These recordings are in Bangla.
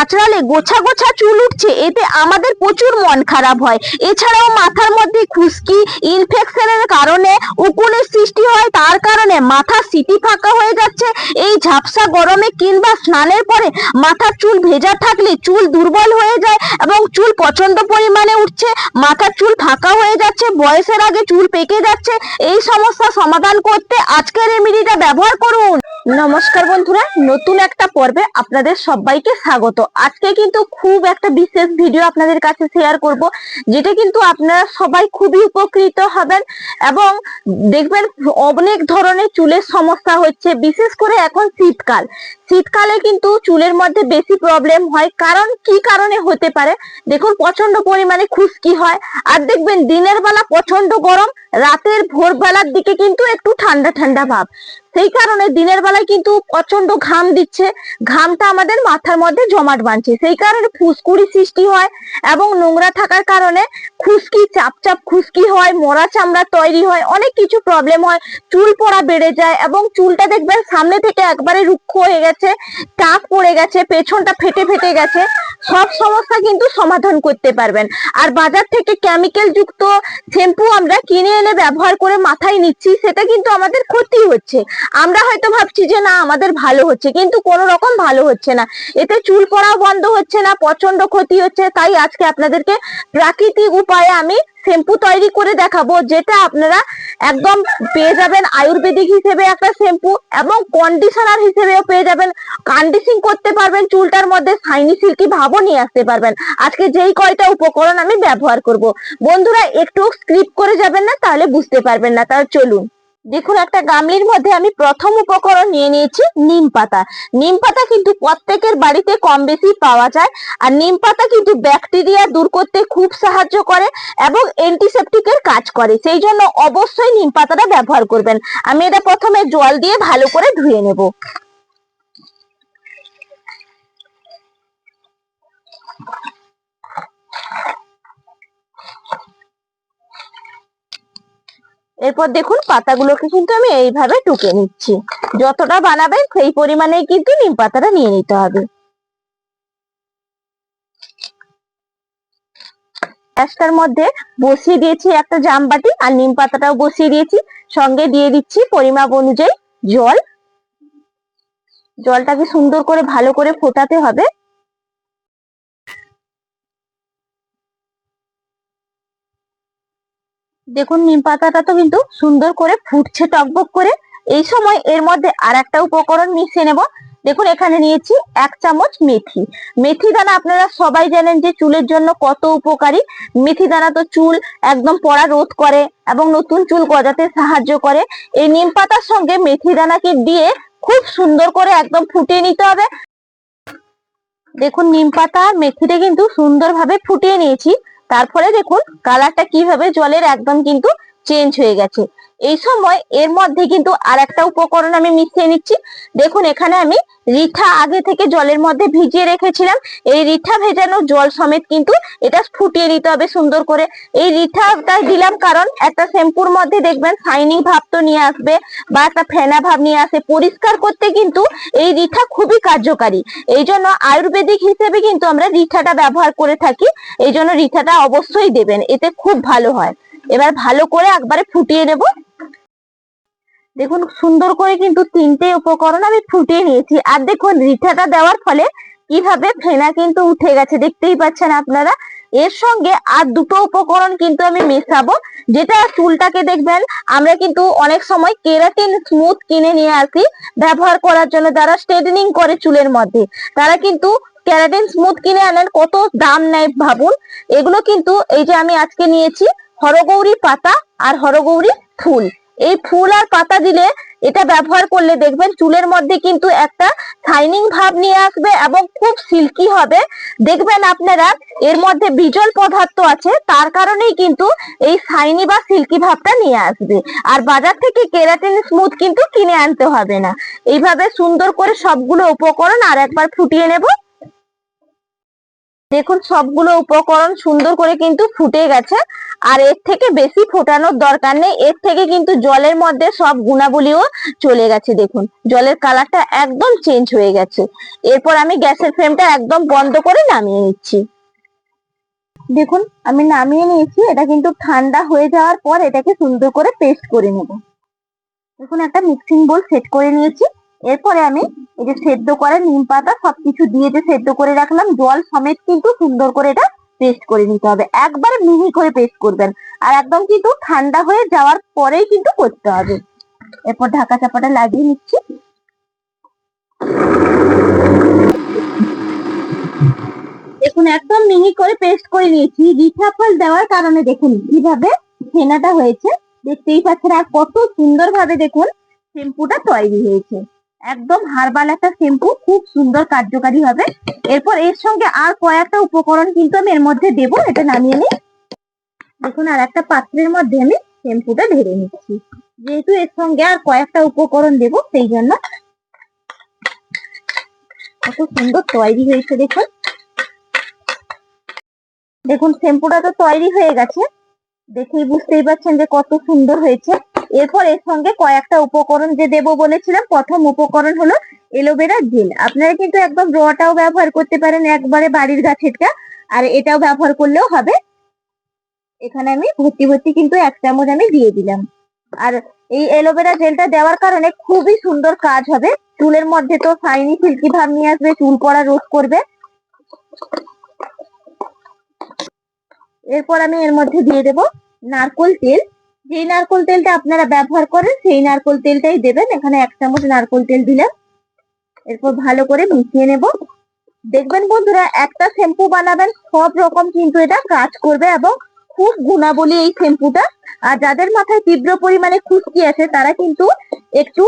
আঁচড়ালে গোছা গোছা চুল উঠছে এতে আমাদের প্রচুর মন খারাপ হয়। এছাড়াও মাথার মধ্যে খুশকি ইনফেকশনের কারণে উকুনের সৃষ্টি হয়, তার কারণে মাথা সিটি ফাঁকা হয়ে যাচ্ছে। এই ঝাপসা গরমে কিংবা স্নানের পরে মাথার চুল ভেজা থাকলে চুল দুর্বল হয়ে যায় এবং চুল প্রচণ্ড পরিমাণে উঠছে। মাথার চুল ফাঁকা হয়ে যাচ্ছে, বয়সের আগে চুল পেকে যাচ্ছে। এই সমস্যা সমাধান করতে আজকের রেমেডিটা ব্যবহার করুন। নমস্কার বন্ধুরা, নতুন একটা পর্বে আপনাদের সবাইকে স্বাগত। আজকে কিন্তু খুব একটা বিশেষ ভিডিও আপনাদের কাছে শেয়ার করব, যেটা কিন্তু আপনারা সবাই খুবই উপকৃত হবেন এবং দেখবেন অনেক ধরনের চুলের সমস্যা হচ্ছে, বিশেষ করে এখন শীতকাল। শীতকালে কিন্তু চুলের মধ্যে বেশি প্রবলেম হয়। কারণ কি কারণে হতে পারে? দেখুন প্রচণ্ড পরিমাণে খুশকি হয়। আর দেখবেন, দিনের বেলা প্রচণ্ড গরম, রাতের ভোরবেলার দিকে কিন্তু একটু ঠান্ডা ঠান্ডা ভাব। সেই কারণে দিনের বেলায় কিন্তু প্রচণ্ড ঘাম দিচ্ছে। ঘামটা আমাদের মাথার মধ্যে জমাট বাঁধছে। সেই কারণে ফুসকুড়ি সৃষ্টি হয় এবং নোংরা থাকার কারণে খুশকি চাপ চাপ খুশকি হয়, মরা চামড়া তৈরি হয়, অনেক কিছু প্রবলেম হয়। চুল পড়া বেড়ে যায় এবং চুলটা দেখবেন সামনে থেকে একবারে রুক্ষ হয়ে গেছে। টাক পড়ে গেছে, পেছনটা ফেটে ফেটে গেছে, সব সমস্যা কিন্তু সমাধান করতে পারবেন। আর বাজার থেকে কেমিক্যাল যুক্ত শ্যাম্পু আমরা কিনে এনে ব্যবহার করে মাথায় নিচ্ছি, সেটা কিন্তু আমাদের ক্ষতি হচ্ছে। আমরা হয়তো ভাবছি যে, না, আমাদের ভালো হচ্ছে। কিন্তু কোনো রকম ভালো হচ্ছে না। এতে চুল পড়াও বন্ধ হচ্ছে না প্রচণ্ড ক্ষতি হচ্ছে। তাই আজকে আপনাদেরকে প্রাকৃতিক উপায়ে আমি শ্যাম্পু তৈরি করে দেখাবো, যেটা আপনারা একদম পেয়ে যাবেন আয়ুর্বেদিক হিসেবে একটা শ্যাম্পু এবং কন্ডিশনার হিসেবেও পেয়ে যাবেন। কন্ডিশিং করতে পারবেন, চুলটার মধ্যে শাইনি সিল্কি ভাবও নিয়ে আসতে পারবেন। আজকে যেই কয়টা উপকরণ আমি ব্যবহার করব। বন্ধুরা, একটু স্ক্রিপ করে যাবেন না? তাহলে বুঝতে পারবেন না। তাহলে চলুন। দেখুন, একটা গামলির মধ্যে আমি প্রথম উপকরণ নিয়ে নিয়েছি নিম পাতা। নিম পাতা কিন্তু প্রত্যেকের বাড়িতে কম বেশি পাওয়া যায় আর নিম পাতা কিন্তু ব্যাকটেরিয়া দূর করতে খুব সাহায্য করে এবং অ্যান্টিসেপটিকের কাজ করে। সেই জন্য অবশ্যই নিম পাতাটা ব্যবহার করবেন। আমি এটা প্রথমে জল দিয়ে ভালো করে ধুয়ে নেব। এরপর দেখুন পাতাগুলোকে কিন্তু আমি এইভাবে টুকে নিচ্ছি। যতটা বানাবেন সেই পরিমাণে কিন্তু নিম পাতাটা নিয়ে নিতে হবে। গ্যাসটার মধ্যে বসিয়ে দিয়েছি একটা জামবাটি আর নিম পাতাটাও বসিয়ে দিয়েছি। সঙ্গে দিয়ে দিচ্ছি পরিমাপ অনুযায়ী জল। জলটাকে সুন্দর করে ভালো করে ফোটাতে হবে। দেখুন, নিম পাতাটা তো কিন্তু সুন্দর করে ফুটছে, টকবক করে। এই সময় এর মধ্যে আর একটা উপকরণ মিশিয়ে নেব। দেখুন, এখানে নিয়েছি এক চামচ মেথি। মেথি দানা আপনারা সবাই জানেন যে চুলের জন্য কত উপকারী। মেথি দানা তো চুল একদম পড়া রোধ করে এবং নতুন চুল গজাতে সাহায্য করে। এই নিম পাতার সঙ্গে মেথি দানাকে দিয়ে খুব সুন্দর করে একদম ফুটিয়ে নিতে হবে। দেখুন, নিম পাতা মেথিটা কিন্তু সুন্দরভাবে ফুটিয়ে নিয়েছি। তারপরে দেখুন কালারটা কীভাবে জলের একদম কিন্তু চেঞ্জ হয়ে গেছে। এই সময় এর মধ্যে কিন্তু আর একটা উপকরণ আমি মিশিয়ে নিচ্ছি। দেখুন, এখানে আমি রিঠা আগে থেকে জলের মধ্যে ভিজিয়ে রেখেছিলাম। এই রিঠা ভেজানো জল সমেত কিন্তু এটা ফুটিয়ে নিতে হবে সুন্দর করে। এই রিঠাটা দিলাম কারণ একটা শ্যাম্পুর মধ্যে দেখবেন শাইনিং ভাব তো নিয়ে আসবে বা একটা ফেনা ভাব নিয়ে আসে। পরিষ্কার করতে কিন্তু এই রিঠা খুবই কার্যকারী। এই জন্য আয়ুর্বেদিক হিসেবে কিন্তু আমরা রিঠাটা ব্যবহার করে থাকি। এই জন্য রিঠাটা অবশ্যই দেবেন, এতে খুব ভালো হয়। এবার ভালো করে একবারে ফুটিয়ে নেব। দেখুন, সুন্দর করে কিন্তু তিনটে উপকরণ আমি ফুটিয়ে নিয়েছি। আর দেখুন, রিঠাটা দেওয়ার ফলে কীভাবে ফেনা কিন্তু উঠে গেছে, দেখতেই পাচ্ছেন আপনারা। এর সঙ্গে আর দুটো উপকরণ কিন্তু আমি মেশাবো, যেটা চুলটাকে দেখবেন, আমরা কিন্তু অনেক সময় কেরাটিন স্মুথ কিনে নিয়ে আসি, ব্যবহার করার জন্য যারা স্ট্রেটনিং করে চুলের মধ্যে। তারা কিন্তু কেরাটিন স্মুথ কিনে আনেন, কত দাম নেয় ভাবুন। এগুলো কিন্তু এই যে আমি আজকে নিয়েছি হরগৌরী পাতা আর হরগৌরী ফুল। এই ফুল আর পাতা দিলে এটা ব্যবহার করলে দেখবেন চুলের মধ্যে কিন্তু একটা শাইনিং ভাব নিয়ে আসবে এবং খুব সিল্কি হবে। দেখবেন আপনারা, এর মধ্যে বিজল পদার্থ আছে, তার কারণেই কিন্তু এই শাইনি বা সিল্কি ভাবটা নিয়ে আসবে। আর বাজার থেকে কেরাটিন স্মুথ কিন্তু কিনে আনতে হবে না। এইভাবে সুন্দর করে সবগুলো উপকরণ আর একবার ফুটিয়ে নেব। দেখুন, সবগুলো উপকরণ সুন্দর করে কিন্তু ফুটে গেছে। আর এর থেকে বেশি ফোটানোর দরকার নেই। এর থেকে কিন্তু জলের মধ্যে সব গুণাবলীও চলে গেছে, দেখুন। জলের কালারটা একদম চেঞ্জ হয়ে গেছে। এরপর আমি গ্যাসের ফ্লেমটা একদম বন্ধ করে নামিয়ে নিচ্ছি। দেখুন, আমি নামিয়ে নিয়েছি। এটা কিন্তু ঠান্ডা হয়ে যাওয়ার পর এটাকে সুন্দর করে পেস্ট করে নেব। দেখুন, একটা মিক্সিং বোল সেট করে নিয়েছি। এরপরে আমি এই যে সেদ্ধ করা নিম পাতা, সবকিছু দিয়ে যে সেদ্ধ করে রাখলাম, জল সমেত কিন্তু সুন্দর করে এটা পেস্ট করে নিতে হবে। একবারে মিহি করে পেস্ট করবেন। আর একদম কিন্তু ঠান্ডা হয়ে যাওয়ার পরেই কিন্তু করতে হবে। এরপর ঢাকা চাপাটা লাগিয়ে নিচ্ছি। দেখুন, একদম মিহি করে পেস্ট করে নিয়েছি। রিঠাফল দেওয়ার কারণে দেখুন কীভাবে ফেনাটা হয়েছে। দেখতেই পাচ্ছেন আর কত সুন্দর ভাবে দেখুন শ্যাম্পুটা তৈরি হয়েছে। একদম হার্বাল একটা শ্যাম্পু খুব সুন্দর কার্যকারী হবে। এরপর এর সঙ্গে আর কয়েকটা উপকরণ কিন্তু আমি এর মধ্যে দেব, এটা নামিয়ে নিই। দেখুন, আর একটা পাত্রের মধ্যে আমি শ্যাম্পুটা ঢেলে নিচ্ছি। যেহেতু এর সঙ্গে আর কয়েকটা উপকরণ দেব, সেই জন্য। কত সুন্দর তৈরি হয়েছে, দেখুন। দেখুন শ্যাম্পুটা তো তৈরি হয়ে গেছে। দেখেই বুঝতেই পারছেন যে কত সুন্দর হয়েছে। এরপর এর সঙ্গে কয়েকটা উপকরণ যে দেব বলেছিলাম, প্রথম উপকরণ হলো এলোভেরা জেল আপনারা কিন্তু একদম রটাও ব্যবহার করতে পারেন একবারে বাড়ির গাছেরটা, আর এটাও ব্যবহার করলেও হবে। এখানে আমি ভর্তি ভর্তি কিন্তু এক চামচ আমি দিয়ে দিলাম। আর এই এলোভেরা জেলটা দেওয়ার কারণে খুবই সুন্দর কাজ হবে। চুলের মধ্যে তো শাইনি সিল্কি ভাব নিয়ে আসবে, চুল পড়া রোধ করবে। এরপর আমি এর মধ্যে দিয়ে দেব নারকোল তেল। যেই নারকোল তেলটা আপনারা ব্যবহার করেন, সেই নারকোল তেলটাই দেবেন। এখানে এক চামচ নারকোল তেল দিলাম। এরপর ভালো করে মিশিয়ে নেব। দেখবেন বন্ধুরা, একটা শ্যাম্পু বানাবেন, সব রকম কিন্তু এটা কাজ করবে এবং খুব গুণাবলী এই শ্যাম্পুটা। আর যাদের মাথায় তীব্র পরিমাণে খুশকি আছে, তারা কিন্তু একটু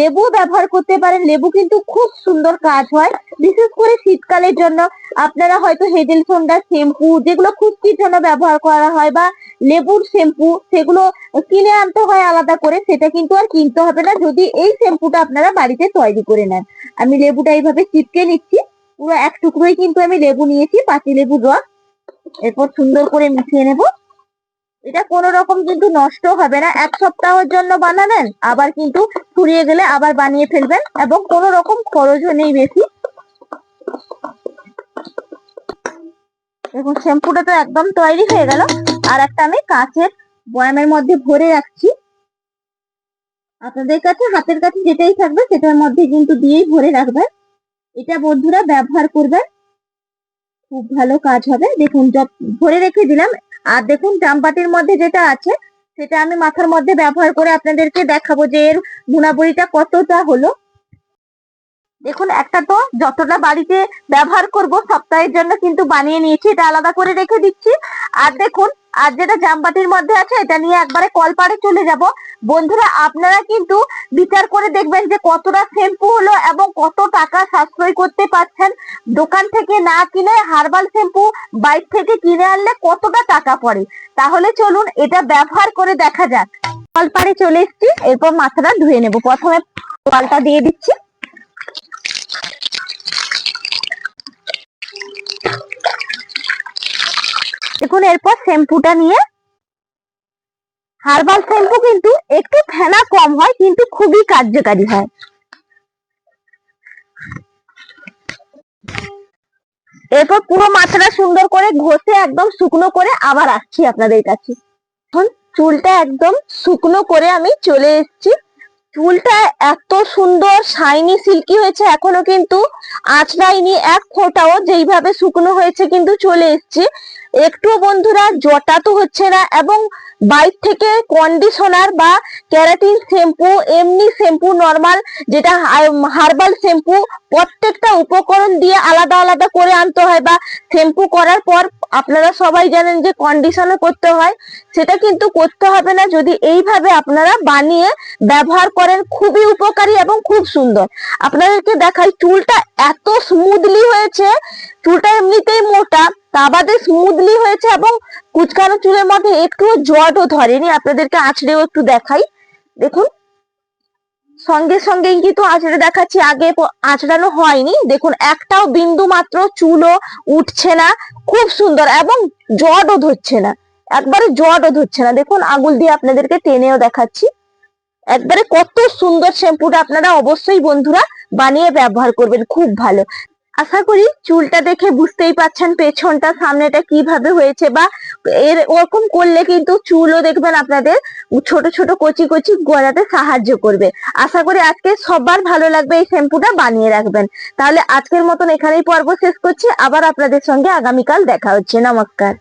লেবু ব্যবহার করতে পারেন। লেবু কিন্তু খুব সুন্দর কাজ হয়। বিশেষ করে শীতকালের জন্য আপনারা হয়তো হেডেল সোন্ডা শ্যাম্পু যেগুলো খুশকির জন্য ব্যবহার করা হয় বা লেবুর শ্যাম্পু, সেগুলো কিনে আনতে হয় আলাদা করে, সেটা কিন্তু আর কিনতে হবে না। যদি এই শ্যাম্পুটা আপনারা বাড়িতে তৈরি করে নেন। আমি লেবুটা এইভাবে চিপকে নিচ্ছি। পুরো এক টুকরোই কিন্তু আমি লেবু নিয়েছি, পাতি লেবুর রস। এরপর সুন্দর করে মিশিয়ে নেব। এটা কোনো রকম কিন্তু নষ্ট হবে না। এক সপ্তাহের জন্য বানাবেন, আবার কিন্তু ফুরিয়ে গেলে আবার বানিয়ে ফেলবেন এবং কোনো রকম খরচও নেই বেশি। দেখুন, শ্যাম্পুটা তো একদম তৈরি হয়ে গেল। আর একটা আমি কাঁচের বয়ামের মধ্যে ভরে রাখছি। আপনাদের কাছে, হাতের কাছে যেটাই থাকবে, সেটার মধ্যে কিন্তু দিয়েই ভরে রাখবেন। এটা বন্ধুরা ব্যবহার করবেন। খুব ভালো কাজ হবে। দেখুন ভরে রেখে দিলাম। আর দেখুন জামপাটির মধ্যে যেটা আছে, সেটা আমি মাথার মধ্যে ব্যবহার করে আপনাদেরকে দেখাবো যে এর বুনাবুড়িটা কতটা হলো। দেখুন, একটা তো যতটা বাড়িতে ব্যবহার করব, সপ্তাহের জন্য কিন্তু বানিয়ে নিয়েছি। এটা আলাদা করে রেখে দিচ্ছি। আর দেখুন আর যেটা জামবাটির মধ্যে আছে, এটা নিয়ে একবারে কলপাড়ে চলে যাব। বন্ধুরা, আপনারা কিন্তু বিচার করে দেখবেন যে কতটা শ্যাম্পু হলো এবং কত টাকা সাশ্রয় করতে পারছেন। দোকান থেকে না কিনে হার্বাল শ্যাম্পু বাইক থেকে কিনে আনলে কতটা টাকা পড়ে? তাহলে চলুন এটা ব্যবহার করে দেখা যাক। কলপাড়ে চলে এসছি, এরপর মাথাটা ধুয়ে নেব। প্রথমে কলটা দিয়ে দিচ্ছি। দেখুন, এরপর শ্যাম্পুটা নিয়ে হার্বাল শ্যাম্পু কিন্তু একটু ফেনা কম হয়, কিন্তু খুবই কার্যকারী হয়। এরপর পুরো মাথাটা সুন্দর করে ঘষে একদম শুকনো করে আবার আসছি আপনাদের কাছে। এখন চুলটা একদম শুকনো করে আমি চলে এসেছি। চুলটা এত সুন্দর শাইনি সিল্কি হয়েছে, এখনও কিন্তু আঁচড়াইনি, এক ফোঁটাও যেইভাবে শুকনো হয়েছে কিন্তু চলে এসেছে। একটু বন্ধুরা, জটা তো হচ্ছে না এবং বাইর থেকে কন্ডিশনার বা ক্যারাটিন শ্যাম্পু এমনি শ্যাম্পু নর্মাল যেটা হার্বাল শ্যাম্পু প্রত্যেকটা উপকরণ দিয়ে আলাদা আলাদা করে আনতে হয় বা শ্যাম্পু করার পর আপনারা সবাই জানেন যে কন্ডিশনার করতে হয়, সেটা কিন্তু করতে হবে না যদি এইভাবে আপনারা বানিয়ে ব্যবহার করেন। খুবই উপকারী এবং খুব সুন্দর। আপনাদেরকে দেখাই, চুলটা এত স্মুথলি হয়েছে, চুলটা এমনিতেই মোটা তা বাদে স্মুথলি হয়েছে এবং কুচকানো চুলের মধ্যে একটু জটও ধরেনি। আপনাদেরকে আঁচড়েও একটু দেখাই। দেখুন। সঙ্গে সঙ্গেই কিন্তু আঁচড়ে দেখাচ্ছি। আগে আঁচড়ানো হয়নি। দেখুন, একটাও বিন্দু মাত্র চুলও উঠছে না। খুব সুন্দর এবং জটও ধরছে না। একবারে জটও ধরছে না। দেখুন, আঙুল দিয়ে আপনাদেরকে টেনেও দেখাচ্ছি। একবারে কত সুন্দর শ্যাম্পুটা আপনারা অবশ্যই বন্ধুরা বানিয়ে ব্যবহার করবেন। খুব ভালো। আশা করি চুলটা দেখে বুঝতেই পাচ্ছেন পেছনটা, সামনেটা কীভাবে হয়েছে বা এর ওরকম করলে কিন্তু চুলও দেখবেন আপনাদের ছোট ছোট কচি কচি গড়াতে সাহায্য করবে। আশা করি আজকে সবার ভালো লাগবে, এই শ্যাম্পুটা বানিয়ে রাখবেন। তাহলে আজকের মতন এখানেই পর্ব শেষ করছি, আবার আপনাদের সঙ্গে আগামীকাল দেখা হচ্ছে। নমস্কার।